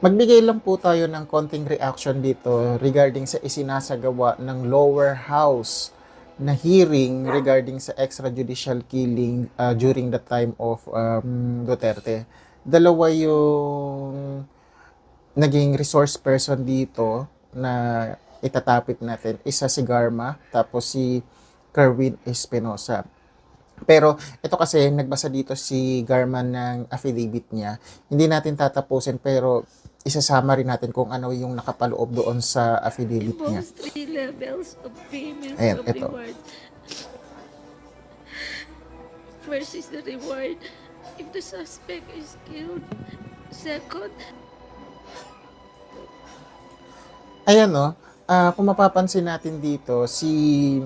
Magbigay lang po tayo ng konting reaction dito regarding sa isinasagawa ng lower house na hearing regarding sa extrajudicial killing uh, during the time of um, Duterte. Dalawa yung naging resource person dito na itatapik natin. Isa si Garma, tapos si Kerwin Espinosa. Pero ito kasi nagbasa dito si Garman ng affidavit niya. Hindi natin tatapusin pero isasama rin natin kung ano yung nakapaloob doon sa affidavit niya. three levels of payment Ayan, of ito. reward. First is the reward if the suspect is killed. Second, Ayan no, ah, kung mapapansin natin dito, si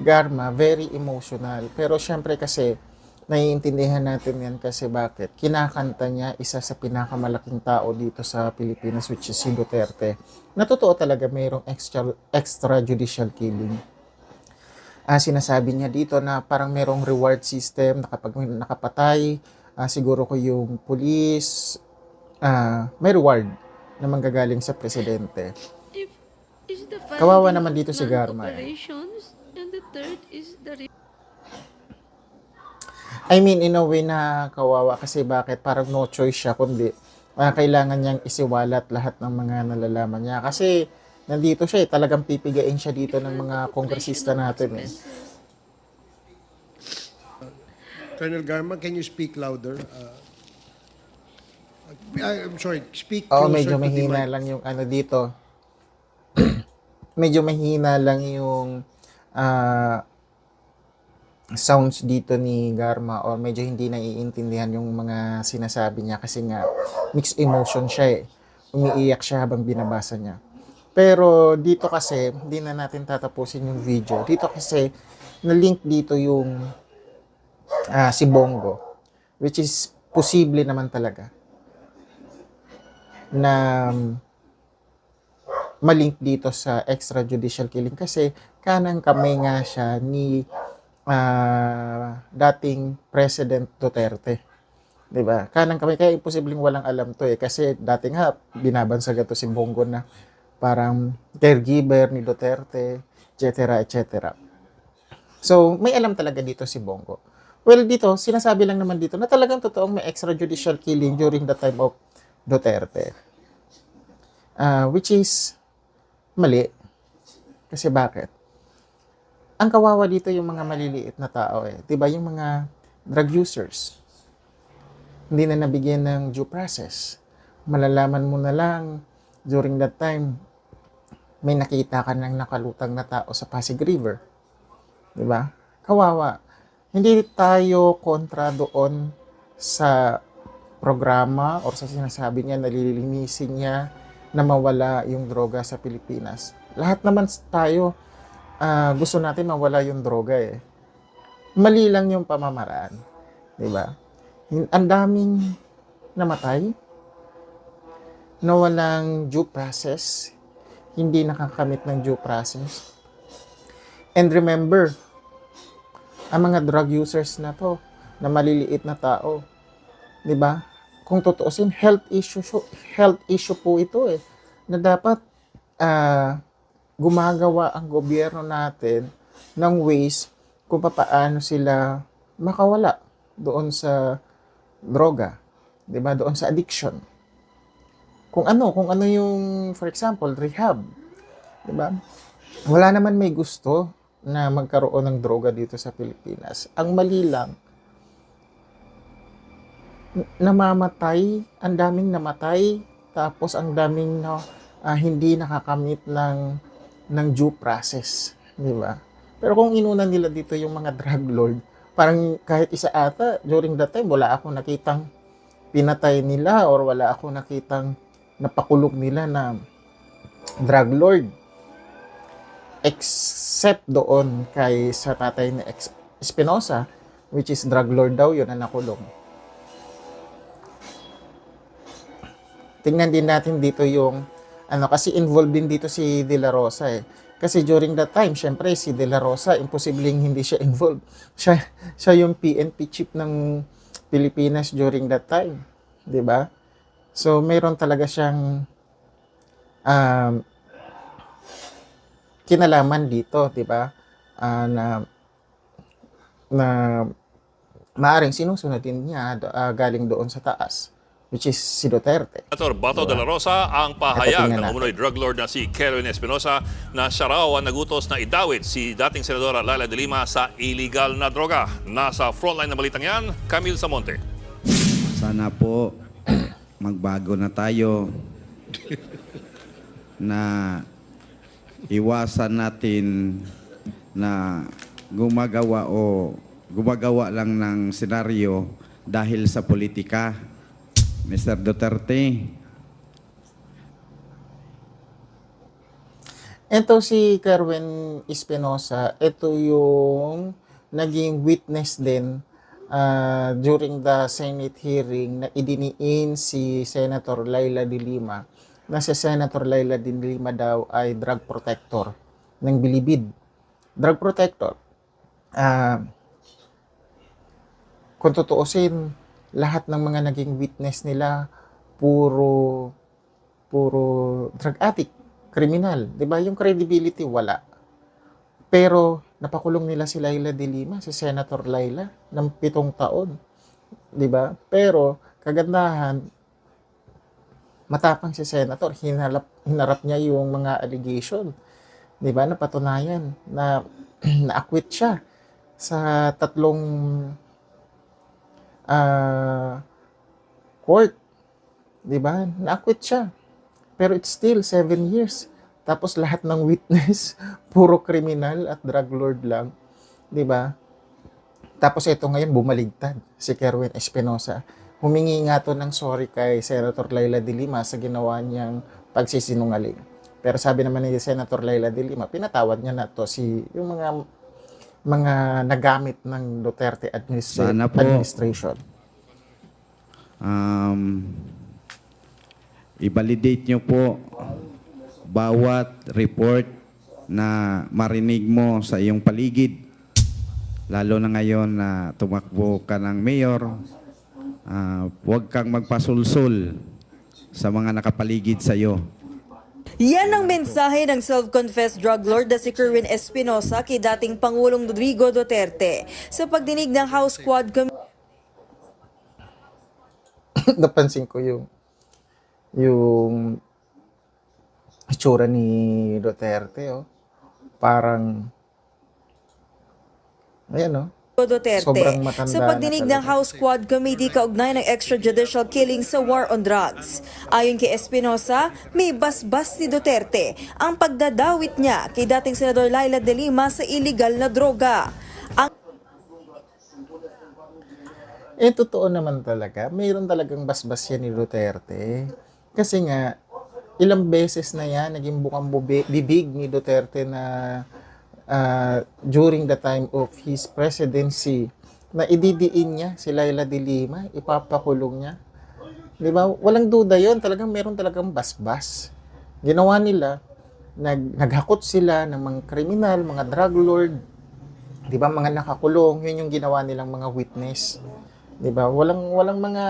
Garma very emotional. Pero syempre kasi, naiintindihan natin yan kasi bakit? Kinakanta niya isa sa pinakamalaking tao dito sa Pilipinas which is si Duterte. Na totoo talaga mayroong extra, extrajudicial killing. Ah, sinasabi niya dito na parang merong reward system na kapag nakapatay, ah, siguro ko yung police, ah, may reward na manggagaling sa presidente. if is the Kawawa naman dito si Garma, eh. and the third is the I mean, in a way na kawawa kasi bakit parang no choice siya kundi ah, kailangan niyang isiwalat lahat ng mga nalalaman niya. Kasi nandito siya eh, talagang pipigain siya dito ng mga kongresista natin eh. Colonel Garma, can you speak louder? Uh, I'm sorry, speak closer medyo to the mahina lang yung ano dito. medyo mahina lang yung ah, sounds dito ni Garma or medyo hindi naiintindihan yung mga sinasabi niya kasi nga mixed emotion siya eh. Umiiyak siya habang binabasa niya. Pero dito kasi, hindi na natin tatapusin yung video. Dito kasi, na-link dito yung ah, si Bongo. Which is, posible naman talaga na malink dito sa extrajudicial killing kasi kanang kamay nga siya ni ah, dating President Duterte. 'Di ba? Kanang kamay kaya imposibleng walang alam to eh kasi dati nga binabansaga to si Bongo na parang caregiver ni Duterte, etc. etc. So, may alam talaga dito si Bongo. Well, dito, sinasabi lang naman dito na talagang totoong may extrajudicial killing during the time of Duterte. Ah, which is mali. Kasi bakit? Ang kawawa dito yung mga maliliit na tao eh. 'Di ba yung mga drug users? Hindi na nabigyan ng due process. Malalaman mo na lang during that time may nakita ka ng nakalutang na tao sa Pasig River. 'Di ba? Kawawa. Hindi tayo kontra doon sa programa or sa sinasabi niya nalilinisin niya na mawala yung droga sa Pilipinas. Lahat naman tayo ah, gusto natin mawala yung droga eh. Mali lang yung pamamaraan. 'Di ba? Ang daming namatay na walang due process, hindi nakakamit ng due process. And remember, ang mga drug users na to, na maliliit na tao, 'di ba? Kung tutuusin, health issue health issue po ito eh na dapat ah, gumagawa ang gobyerno natin ng ways kung paano sila makawala doon sa droga, 'di ba? Doon sa addiction. Kung ano, kung ano yung for example, rehab, 'di ba? Wala naman may gusto na magkaroon ng droga dito sa Pilipinas. Ang mali lang, namamatay, ang daming namatay, tapos ang daming no, ah, hindi nakakamit ng ng due process, di ba? Pero kung inunan nila dito yung mga drug lord, parang kahit isa ata during that time wala akong nakitang pinatay nila or wala akong nakitang napakulog nila na drug lord except doon kay sa tatay ni Espinosa which is drug lord daw yun na nakulong tingnan din natin dito yung ano kasi involved din dito si De La Rosa eh. Kasi during that time, syempre si De La Rosa imposibleng hindi siya involved. Siya siya yung PNP chief ng Pilipinas during that time, ba? So, meron talaga siyang um, kinalaman dito, di ba? Ah, na na maaring sinusunodin niya ah, galing doon sa taas, which is si Duterte. Senator Bato de la Rosa ang pahayag ng umunoy drug lord na si Kevin Espinosa na siya raw ang nagutos na idawit si dating Senadora Laila de Lima sa illegal na droga. Nasa frontline na balitang yan, Camille Samonte. Sana po magbago na tayo na iwasan natin na gumagawa o gumagawa lang ng senaryo dahil sa politika. Mr. Duterte, Ito si Kerwin Espinosa, ito yung naging witness din ah, during the Senate hearing na idiniin si Senator Laila de Lima na si Senator Laila de Lima daw ay drug protector ng Bilibid. Drug protector. Ah, kung tutuusin, lahat ng mga naging witness nila puro puro drug addict, kriminal, 'di ba? Yung credibility wala. Pero napakulong nila si Laila de Lima, si Senator Laila ng pitong taon, 'di ba? Pero kagandahan matapang si Senator, hinarap, hinarap niya yung mga allegation. 'Di ba? Napatunayan na na-acquit siya sa tatlong ah court. 'Di ba? Na-acquit siya. Pero it's still seven years. Tapos lahat ng witness, puro kriminal at drug lord lang. 'Di ba? Tapos ito ngayon bumaligtad si Kerwin Espinosa. Humingi nga to ng sorry kay Senator Laila de Lima sa ginawa niyang pagsisinungaling. Pero sabi naman ni Senator Laila de Lima, pinatawad niya na to si yung mga mga nagamit ng Duterte administra- Sana po. administration. um, i-validate nyo po bawat report na marinig mo sa iyong paligid. Lalo na ngayon na tumakbo ka ng mayor, ah, huwag kang magpasulsul sa mga nakapaligid sa iyo. Yan ang mensahe ng self-confessed drug lord na si Kerwin Espinosa kay dating Pangulong Rodrigo Duterte sa pagdinig ng House Quad Committee napansin ko yung yung itsura ni Duterte oh. Parang ayan oh. Duterte sa pagdinig ng. House Quad Committee kaugnay ng extrajudicial killing sa war on drugs. Ayon kay Espinosa, may basbas ni Duterte ang pagdadawit niya kay dating Senador Laila de Lima sa illegal na droga. Ang Eh, totoo naman talaga. Mayroon talagang basbas yan ni Duterte. Kasi nga, ilang beses na yan, naging bukang bubi- bibig ni Duterte na ah, during the time of his presidency, na ididiin niya si Laila de Lima, ipapakulong niya. Di ba? Walang duda yon Talagang meron talagang basbas. Ginawa nila, nag, naghakot sila ng mga kriminal, mga drug lord, di ba mga nakakulong, yun yung ginawa nilang mga witness. 'Di ba? Walang walang mga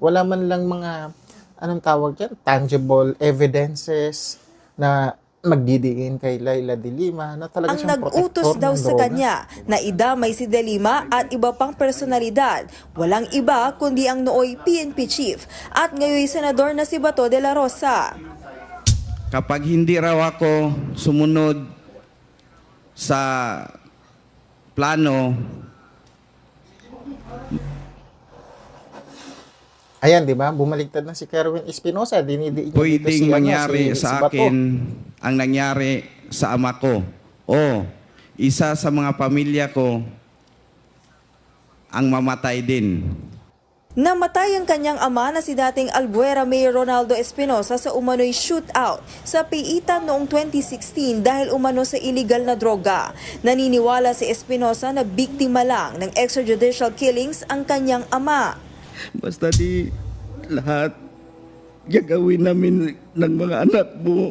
wala man lang mga anong tawag diyan, tangible evidences na magdidiin kay Laila de Lima na talaga ang siyang nag-utos daw sa droga. kanya na idamay si De Lima at iba pang personalidad. Walang iba kundi ang nooy PNP chief at ngayon senador na si Bato de la Rosa. Kapag hindi raw ako sumunod sa plano, Ayan, 'di ba? Bumaligtad na si Kerwin Espinosa, dinidiin niya dito pwedeng si, ano, mangyari si- si sa Bato. akin ang nangyari sa ama ko. O isa sa mga pamilya ko ang mamatay din. Namatay ang kanyang ama na si dating Albuera Mayor Ronaldo Espinosa sa umano'y shootout sa Piitan noong 2016 dahil umano sa illegal na droga. Naniniwala si Espinosa na biktima lang ng extrajudicial killings ang kanyang ama. Basta di lahat gagawin namin ng mga anak mo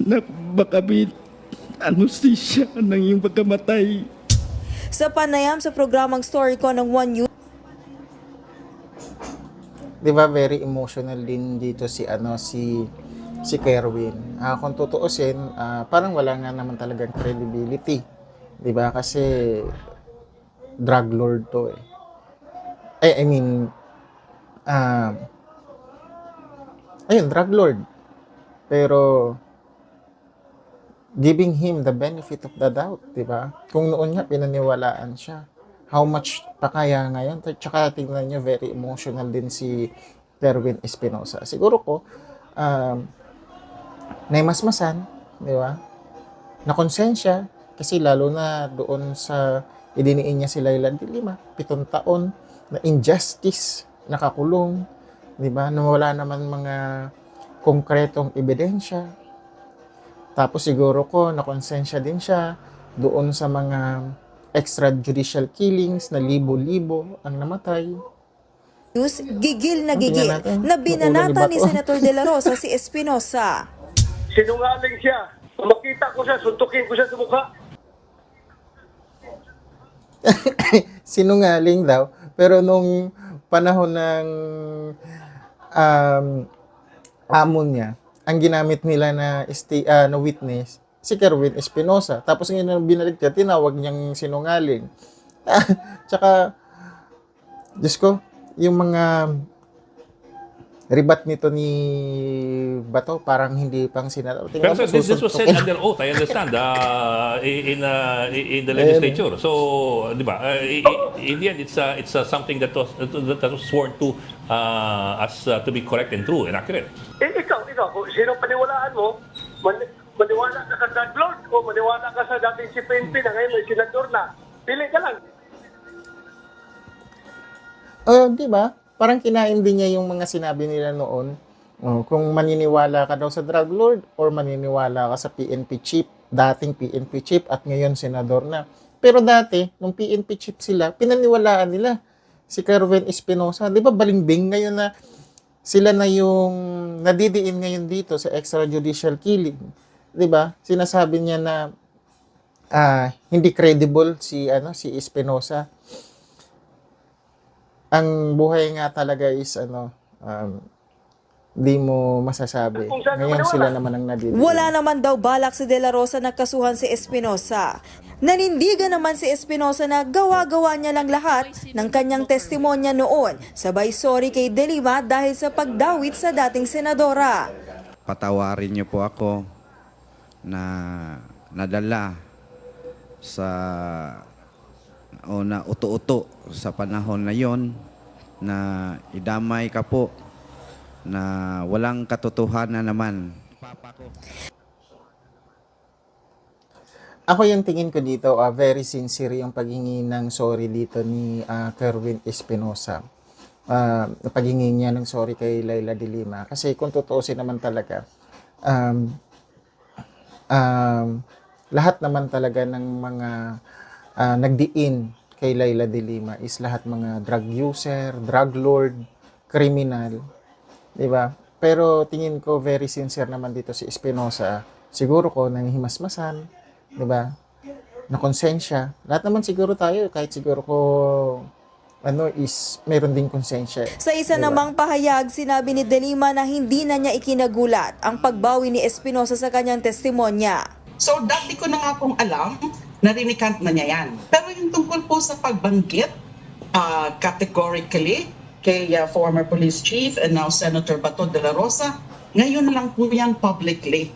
na makabit ang hustisya ng iyong pagkamatay. Sa panayam sa programang Story ko ng One News, 'di ba, very emotional din dito si ano si si Kerwin. Ah, kung tutuusin, ah, parang wala nga naman talagang credibility. 'Di ba? Kasi drug lord to eh. Eh, I mean, um, ayun, drug lord. Pero, giving him the benefit of the doubt, di ba? Kung noon nga, pinaniwalaan siya. How much pa kaya ngayon? Tsaka tingnan nyo, very emotional din si Terwin Espinosa. Siguro ko, um, naimasmasan, di ba? Nakonsensya, kasi lalo na doon sa idiniin niya si Laila de Lima, pitong taon na injustice, nakakulong, di ba? Na wala naman mga konkretong ebidensya. Tapos siguro ko, nakonsensya din siya doon sa mga extrajudicial killings na libo-libo ang namatay. News, gigil na gigil na binanata ni. Senator De La Rosa si Espinosa. Sinungaling siya. Kung makita ko siya, suntukin ko siya sa mukha. Sinungaling daw. Pero nung panahon ng um, amon niya, ang ginamit nila na, esti, ah, na witness, si Kerwin Espinosa. Tapos ngayon nang binalik niya, tinawag niyang sinungaling. Tsaka, Diyos ko, yung mga rebat nito ni Bato, parang hindi pang sinataw. Pero sir, this, this was said under oath, I understand, uh, in, uh, in the legislature. So, di ba, uh, in the end, it's, uh, it's uh, something that was, that was sworn to uh, as uh, to be correct and true and accurate. Eh, kung sino paniwalaan mo, man, maniwala ka sa drug lord o maniwala ka sa dating si PNP na ngayon may senador na. Pili ka lang. Oh, di ba? Parang kinain din niya yung mga sinabi nila noon. Oh, kung maniniwala ka daw sa drug lord or maniniwala ka sa PNP chief, dating PNP chief at ngayon senador na. Pero dati, nung PNP chief sila, pinaniwalaan nila si Kerwin Espinosa. Di ba balimbing ngayon na sila na yung nadidiin ngayon dito sa extrajudicial killing. Di ba? Sinasabi niya na ah, hindi credible si ano si Espinosa ang buhay nga talaga is ano, um, di mo masasabi. Ngayon sila naman ang nadidiin. Wala naman daw balak si De La Rosa na kasuhan si Espinosa. Nanindigan naman si Espinosa na gawa-gawa niya lang lahat ng kanyang testimonya noon. Sabay sorry kay De Lima dahil sa pagdawit sa dating senadora. Patawarin niyo po ako na nadala sa o na uto-uto sa panahon na yon na idamay ka po na walang katotohanan naman. Ako yung tingin ko dito, ah, very sincere yung paghingi ng sorry dito ni ah, Kerwin Espinosa. Ah, paghingi niya ng sorry kay Laila de Lima. Kasi kung tutuusin naman talaga, um, um, lahat naman talaga ng mga ah, nagdiin kay Laila de Lima is lahat mga drug user, drug lord, criminal. 'Di ba? Pero tingin ko very sincere naman dito si Espinosa. Siguro ko nang himasmasan, 'di ba? Na konsensya. Lahat naman siguro tayo kahit siguro ko ano is meron ding konsensya. Sa isa Diba? namang pahayag, sinabi ni De Lima na hindi na niya ikinagulat ang pagbawi ni Espinosa sa kanyang testimonya. So dati ko na nga pong alam, narinikant na niya yan. Pero yung tungkol po sa pagbanggit, uh, categorically, kay uh, former police chief and now Senator Bato de la Rosa, ngayon lang po yan publicly.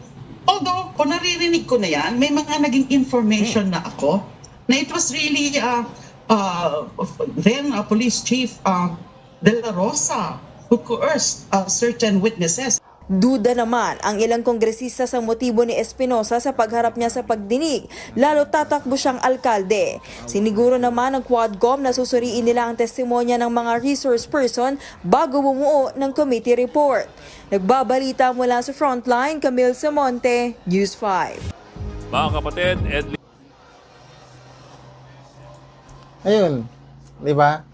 Although, kung naririnig ko na yan, may mga naging information na ako na it was really uh, uh, then uh, police chief uh, de la Rosa who coerced uh, certain witnesses. Duda naman ang ilang kongresista sa motibo ni Espinosa sa pagharap niya sa pagdinig, lalo tatakbo siyang alkalde. Siniguro naman ng Quadcom na susuriin nila ang testimonya ng mga resource person bago bumuo ng committee report. Nagbabalita mula sa Frontline, Camille Samonte, News 5. Mga kapatid, Ed Ayun, 'di ba?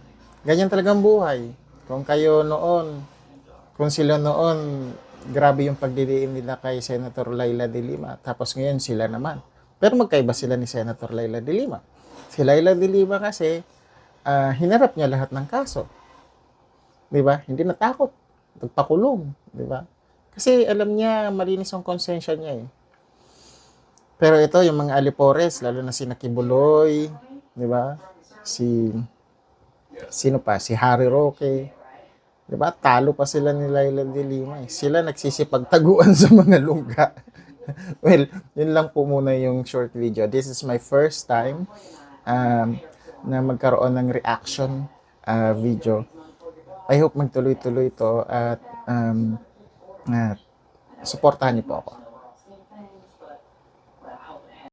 Ganyan talagang buhay. Kung kayo noon, kung sila noon, grabe yung pagdidiin nila kay Senator Laila de Lima. Tapos ngayon sila naman. Pero magkaiba sila ni Senator Laila de Lima. Si Laila de Lima kasi, ah, hinarap niya lahat ng kaso. 'Di ba? Hindi natakot. Nagpakulong, 'di ba? Kasi alam niya malinis ang konsensya niya eh. Pero ito yung mga alipores, lalo na si Nakibuloy, 'di ba? Si sino pa? Si Harry Roque. 'Di ba? Talo pa sila ni Laila de Lima. Eh. Sila nagsisipagtaguan sa mga lungga. well, yun lang po muna yung short video. This is my first time um, na magkaroon ng reaction uh, video. I hope magtuloy-tuloy to at um, at supportahan niyo po ako.